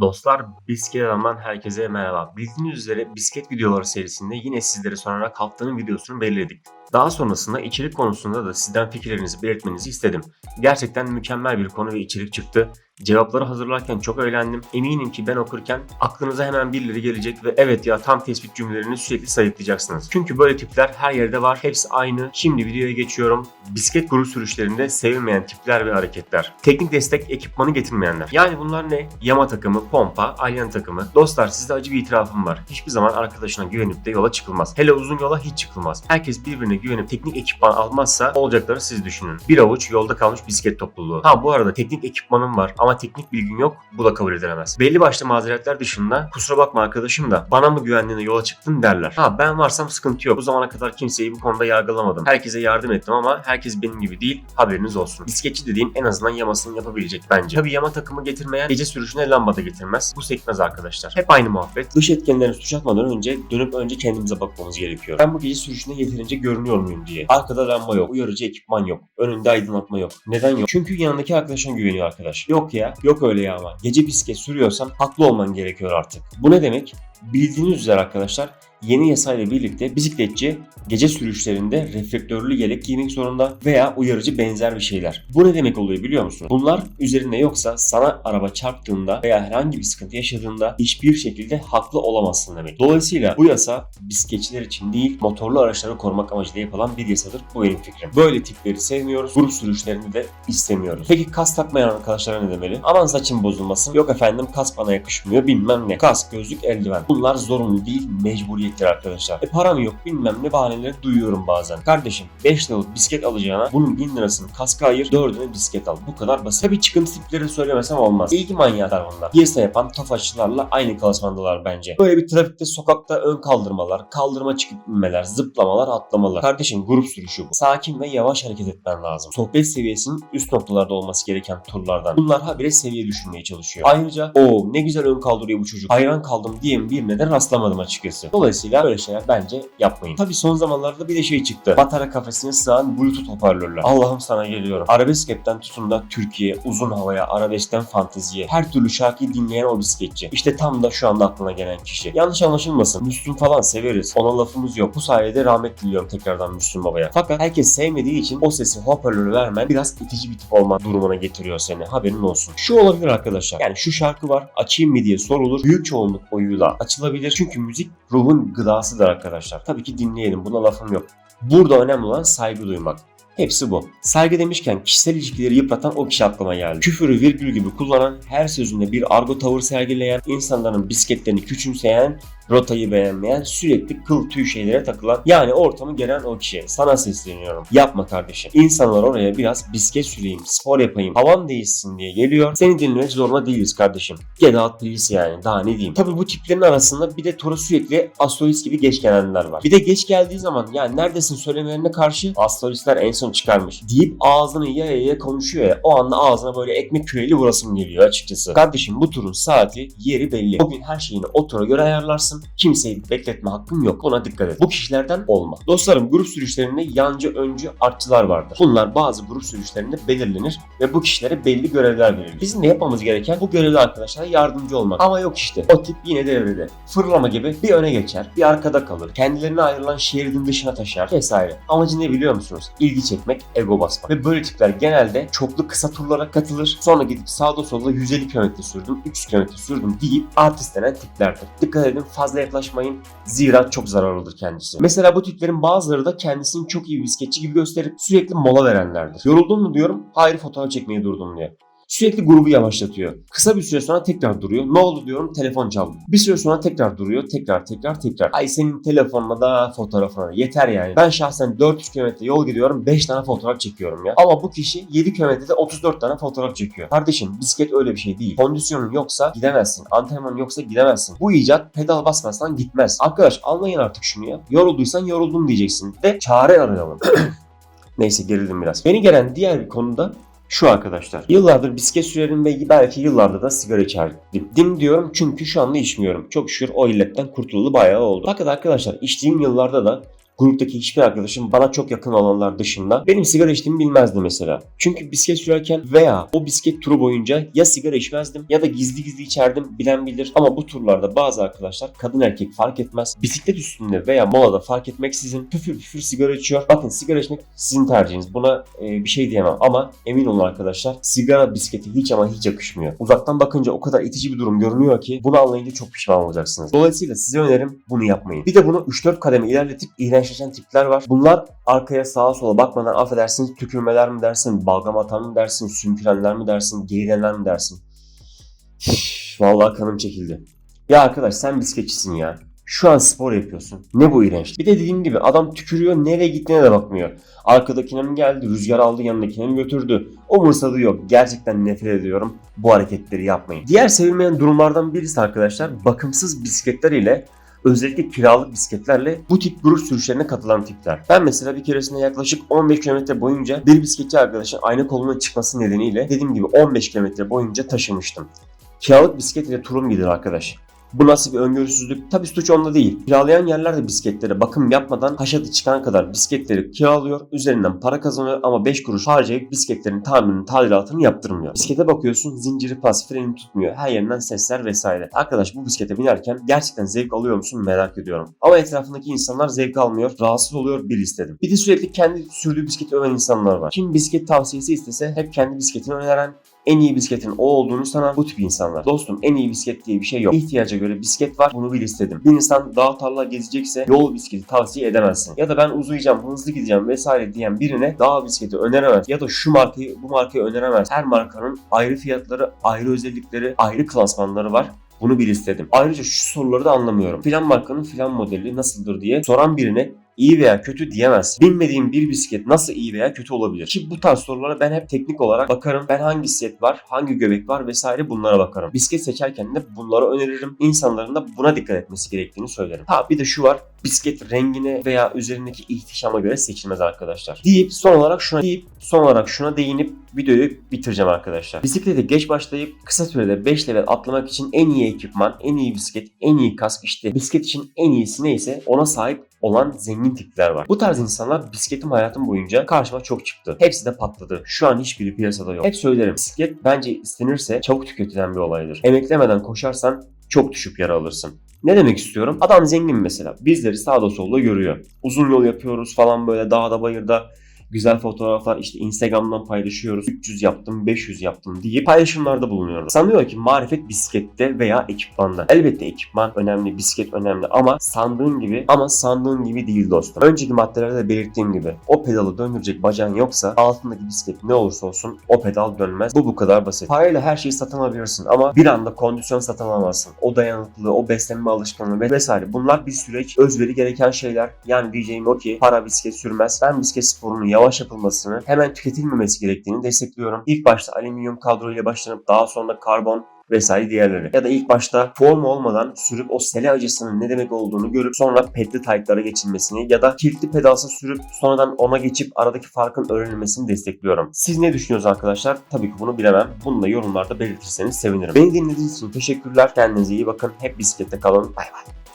Dostlar Bisiklet Adam'dan herkese merhaba. Bildiğiniz üzere bisiklet videoları serisinde yine sizlere sorarak haftanın videosunu belirledik. Daha sonrasında içerik konusunda da sizden fikirlerinizi belirtmenizi istedim. Gerçekten mükemmel bir konu ve içerik çıktı. Cevapları hazırlarken çok eğlendim. Eminim ki ben okurken aklınıza hemen birileri gelecek ve evet ya tam tespit cümlelerini sürekli sayıklayacaksınız. Çünkü böyle tipler her yerde var. Hepsi aynı. Şimdi videoya geçiyorum. Bisiklet grup sürüşlerinde sevilmeyen tipler ve hareketler. Teknik destek ekipmanı getirmeyenler. Yani bunlar ne? Yama takımı, pompa, alyan takımı. Dostlar sizde acı bir itirafım var. Hiçbir zaman arkadaşına güvenip de yola çıkılmaz. Hele uzun yola hiç çıkılmaz. Herkes birbirine güvenip teknik ekipman almazsa olacakları siz düşünün. Bir avuç yolda kalmış bisiklet topluluğu. Ha bu arada teknik ekipmanım var teknik bilgin yok. Bu da kabul edilemez. Belli başlı mazeretler dışında kusura bakma arkadaşım da bana mı güvendiğine yola çıktın derler. Ha ben varsam sıkıntı yok. Bu zamana kadar kimseyi bu konuda yargılamadım. Herkese yardım ettim ama herkes benim gibi değil. Haberiniz olsun. Bisikletçi dediğin en azından yamasını yapabilecek bence. Tabii yama takımı getirmeyen gece sürüşüne lamba da getirmez. Bu sekmez arkadaşlar. Hep aynı muhabbet. Dış etkenlerin suç atmadan önce dönüp önce kendimize bakmamız gerekiyor. Ben bu gece sürüşünde yeterince görünüyor muyum diye. Arkada lamba yok. Uyarıcı ekipman yok. Önünde aydınlatma yok. Neden yok? Çünkü yanındaki arkadaşın güveniyor arkadaş. Yok ya. Yok öyle ya ama. Gece bisiklet sürüyorsan haklı olman gerekiyor artık. Bu ne demek? Bildiğiniz üzere arkadaşlar yeni yasayla birlikte bisikletçi gece sürüşlerinde reflektörlü yelek giymek zorunda veya uyarıcı benzer bir şeyler. Bu ne demek oluyor biliyor musun? Bunlar üzerinde yoksa sana araba çarptığında veya herhangi bir sıkıntı yaşadığında hiçbir şekilde haklı olamazsın demek. Dolayısıyla bu yasa bisikletçiler için değil motorlu araçları korumak amacıyla yapılan bir yasadır. Bu benim fikrim. Böyle tipleri sevmiyoruz. Grup sürüşlerini de istemiyoruz. Peki kas takmayan arkadaşlara ne demeli? Aman saçım bozulmasın. Yok efendim kas bana yakışmıyor bilmem ne. Kas, gözlük, eldiven. Bunlar zorunlu değil mecburiyetler arkadaşlar. E param yok bilmem ne bahaneleri duyuyorum bazen. Kardeşim 5 liralık bisiklet alacağına bunun 1000 lirasını kaska ayır 4'üne bisiklet al. Bu kadar basit. Tabii çıkıntı tipleri söylemesem olmaz. İlgi manyaklar bunlar. Piyasa yapan tofaşçılarla aynı klasmandalar bence. Böyle bir trafikte sokakta ön kaldırmalar, kaldırma çıkıp inmeler, zıplamalar, atlamalar. Kardeşim grup sürüşü bu. Sakin ve yavaş hareket etmen lazım. Sohbet seviyesinin üst noktalarda olması gereken turlardan. Bunlar habire seviye düşünmeye çalışıyor. Ayrıca o ne güzel ön kaldırıyor bu çocuk. Hayran kaldım diyen birine de rastlamadım açıkçası. Dolayısıyla böyle şeyler bence yapmayın. Tabii son zamanlarda bir de şey çıktı. Batara kafesine sığan bluetooth hoparlörler. Allah'ım sana geliyorum. Arabesk app'ten tutun da Türkiye, uzun havaya, arabeskten fanteziye, her türlü şarkıyı dinleyen o bisikletçi. İşte tam da şu anda aklına gelen kişi. Yanlış anlaşılmasın. Müslüm falan severiz. Ona lafımız yok. Bu sayede rahmet diliyorum tekrardan Müslüm Baba'ya. Fakat herkes sevmediği için o sesi hoparlörü vermen biraz itici bir tip olma durumuna getiriyor seni. Haberin olsun. Şu olabilir arkadaşlar. Yani şu şarkı var. Açayım mı diye sorulur. Büyük çoğunluk oyuyla açılabilir. Çünkü müzik ruhun gıdasıdır arkadaşlar. Tabii ki dinleyelim. Buna lafım yok. Burada önemli olan saygı duymak. Hepsi bu. Saygı demişken kişisel ilişkileri yıpratan o kişi aklıma geldi. Küfürü virgül gibi kullanan, her sözünde bir argo tavır sergileyen, insanların bisikletlerini küçümseyen, rotayı beğenmeyen, sürekli kıl tüy şeylere takılan, yani ortamı gelen o kişi. Sana sesleniyorum. Yapma kardeşim. İnsanlar oraya biraz bisiklet süreyim, spor yapayım, havan değişsin diye geliyor. Seni dinlemek zorunda değiliz kardeşim. Out please yani. Daha ne diyeyim. Tabii bu tiplerin arasında bir de tura sürekli astrolist gibi geç gelenler var. Bir de geç geldiği zaman yani neredesin söylemelerine karşı astrolistler en son çıkarmış deyip ağzını yaya yaya konuşuyor ya. O anda ağzına böyle ekmek küreli vurasım geliyor açıkçası. Kardeşim bu turun saati, yeri belli. Bugün her şeyini o tura göre ayarlarsın. Kimseyi bekletme hakkın yok. Ona dikkat et. Bu kişilerden olma. Dostlarım grup sürüşlerinde yancı öncü artçılar vardır. Bunlar bazı grup sürüşlerinde belirlenir ve bu kişilere belli görevler verilir. Bizim de yapmamız gereken bu görevli arkadaşlara yardımcı olmak. Ama yok işte. O tip yine devrede. Fırlama gibi bir öne geçer, bir arkada kalır. Kendilerine ayrılan şeridin dışına taşar vesaire. Amacı ne biliyor musunuz? İlgi çekmek, ego basmak. Ve böyle tipler genelde çoklu kısa turlara katılır. Sonra gidip sağda solda 150 km sürdüm, 300 km sürdüm deyip artist denen tiplerdir. Dikkat edin fazla yaklaşmayın. Zira çok zararlıdır kendisi. Mesela bu tiplerin bazıları da kendisini çok iyi bisikletçi gibi gösterip sürekli mola verenlerdir. Yoruldun mu diyorum. Hayır fotoğraf çekmeye durdum diye. Sürekli grubu yavaşlatıyor. Kısa bir süre sonra tekrar duruyor. Ne oldu diyorum telefon çaldı. Bir süre sonra tekrar duruyor. Tekrar tekrar tekrar. Ay senin telefonla da fotoğrafına yeter yani. Ben şahsen 400 km yol gidiyorum 5 tane fotoğraf çekiyorum ya. Ama bu kişi 7 kilometrede 34 tane fotoğraf çekiyor. Kardeşim bisiklet öyle bir şey değil. Kondisyonun yoksa gidemezsin. Antrenmanın yoksa gidemezsin. Bu icat pedal basmazsan gitmez. Arkadaş anlayın artık şunu ya. Yorulduysan yoruldum diyeceksin. Ve çare arayalım. Neyse gerildim biraz. Beni gelen diğer bir konuda şu arkadaşlar. Yıllardır bisiklet sürerim ve belki yıllardır da sigara içerdim. Dim diyorum çünkü şu anda içmiyorum. Çok şükür o illetten kurtulalı bayağı oldu. Fakat arkadaşlar içtiğim yıllarda da gruptaki hiçbir arkadaşım bana çok yakın olanlar dışında benim sigara içtiğimi bilmezdi mesela. Çünkü bisiklet sürerken veya o bisiklet turu boyunca ya sigara içmezdim ya da gizli gizli içerdim bilen bilir. Ama bu turlarda bazı arkadaşlar kadın erkek fark etmez. Bisiklet üstünde veya molada fark etmeksizin püfür püfür sigara içiyor. Bakın sigara içmek sizin tercihiniz. Buna e, bir şey diyemem ama emin olun arkadaşlar sigara bisiklete hiç ama hiç yakışmıyor. Uzaktan bakınca o kadar itici bir durum görünüyor ki bunu anlayınca çok pişman olacaksınız. Dolayısıyla size önerim bunu yapmayın. Bir de bunu 3-4 kademe ilerletip iğrençleşen tipler var. Bunlar arkaya sağa sola bakmadan affedersiniz tükürmeler mi dersin, balgam atan mı dersin, sümkürenler mi dersin, geğirenler mi dersin? Üf, Vallahi kanım çekildi. Ya arkadaş sen bisikletçisin ya. Şu an spor yapıyorsun. Ne bu iğrenç. Bir de dediğim gibi adam tükürüyor nereye gittiğine de bakmıyor. Arkadakine mi geldi, rüzgar aldı yanındakine mi götürdü? Umursadığı yok. Gerçekten nefret ediyorum. Bu hareketleri yapmayın. Diğer sevilmeyen durumlardan birisi arkadaşlar bakımsız bisikletler ile özellikle kiralık bisikletlerle bu tip grup sürüşlerine katılan tipler. Ben mesela bir keresinde yaklaşık 15 kilometre boyunca bir bisikletçi arkadaşın aynı koluna çıkması nedeniyle dediğim gibi 15 kilometre boyunca taşımıştım. Kiralık bisiklet ile turum gider arkadaş. Bu nasıl bir öngörüsüzlük? Tabii suç onda değil. Kiralayan yerler de bisikletlere bakım yapmadan haşatı çıkan kadar bisikletleri kiralıyor. Üzerinden para kazanıyor ama 5 kuruş harcayıp bisikletlerin tamirini, tadilatını yaptırmıyor. Bisiklete bakıyorsun zinciri pas, freni tutmuyor. Her yerinden sesler vesaire. Arkadaş bu bisiklete binerken gerçekten zevk alıyor musun merak ediyorum. Ama etrafındaki insanlar zevk almıyor, rahatsız oluyor bir istedim. Bir de sürekli kendi sürdüğü bisikleti öven insanlar var. Kim bisiklet tavsiyesi istese hep kendi bisikletini öneren en iyi bisikletin o olduğunu sanan bu tip insanlar. Dostum en iyi bisiklet diye bir şey yok. İhtiyaca göre bisiklet var bunu bil istedim. Bir insan dağ tarla gezecekse yol bisikleti tavsiye edemezsin. Ya da ben uzayacağım, hızlı gideceğim vesaire diyen birine dağ bisikleti öneremez. Ya da şu markayı bu markayı öneremez. Her markanın ayrı fiyatları, ayrı özellikleri, ayrı klasmanları var. Bunu bil istedim. Ayrıca şu soruları da anlamıyorum. Filan markanın filan modeli nasıldır diye soran birine iyi veya kötü diyemez. Bilmediğim bir bisiklet nasıl iyi veya kötü olabilir? Ki bu tarz sorulara ben hep teknik olarak bakarım. Ben hangi set var, hangi göbek var vesaire bunlara bakarım. Bisiklet seçerken de bunları öneririm. İnsanların da buna dikkat etmesi gerektiğini söylerim. Ha bir de şu var. Bisiklet rengine veya üzerindeki ihtişama göre seçilmez arkadaşlar. Deyip son olarak şuna deyip son olarak şuna değinip videoyu bitireceğim arkadaşlar. Bisiklete geç başlayıp kısa sürede 5 level atlamak için en iyi ekipman, en iyi bisiklet, en iyi kask işte bisiklet için en iyisi neyse ona sahip olan zengin tipler var. Bu tarz insanlar bisikletim hayatım boyunca karşıma çok çıktı. Hepsi de patladı. Şu an hiçbiri piyasada yok. Hep söylerim bisiklet bence istenirse çabuk tüketilen bir olaydır. Emeklemeden koşarsan çok düşüp yara alırsın. Ne demek istiyorum? Adam zengin mesela. Bizleri sağda solda görüyor. Uzun yol yapıyoruz falan böyle dağda bayırda güzel fotoğraflar işte Instagram'dan paylaşıyoruz. 300 yaptım, 500 yaptım diye paylaşımlarda bulunuyoruz. Sanıyor ki marifet bisiklette veya ekipmanda. Elbette ekipman önemli, bisiklet önemli ama sandığın gibi ama sandığın gibi değil dostum. Önceki maddelerde de belirttiğim gibi o pedalı döndürecek bacağın yoksa altındaki bisiklet ne olursa olsun o pedal dönmez. Bu bu kadar basit. Parayla her şeyi satın alabilirsin ama bir anda kondisyon satın alamazsın. O dayanıklılığı, o beslenme alışkanlığı ve vesaire. Bunlar bir süreç, özveri gereken şeyler. Yani diyeceğim o ki para bisiklet sürmez. Ben bisiklet sporunu yavaş yapılmasını, hemen tüketilmemesi gerektiğini destekliyorum. İlk başta alüminyum kadro ile başlanıp daha sonra karbon vesaire diğerleri. Ya da ilk başta form olmadan sürüp o sele acısının ne demek olduğunu görüp sonra pedli taytlara geçilmesini ya da kilitli pedalsa sürüp sonradan ona geçip aradaki farkın öğrenilmesini destekliyorum. Siz ne düşünüyorsunuz arkadaşlar? Tabii ki bunu bilemem. Bunu da yorumlarda belirtirseniz sevinirim. Beni dinlediğiniz için teşekkürler. Kendinize iyi bakın. Hep bisiklette kalın. Bay bay.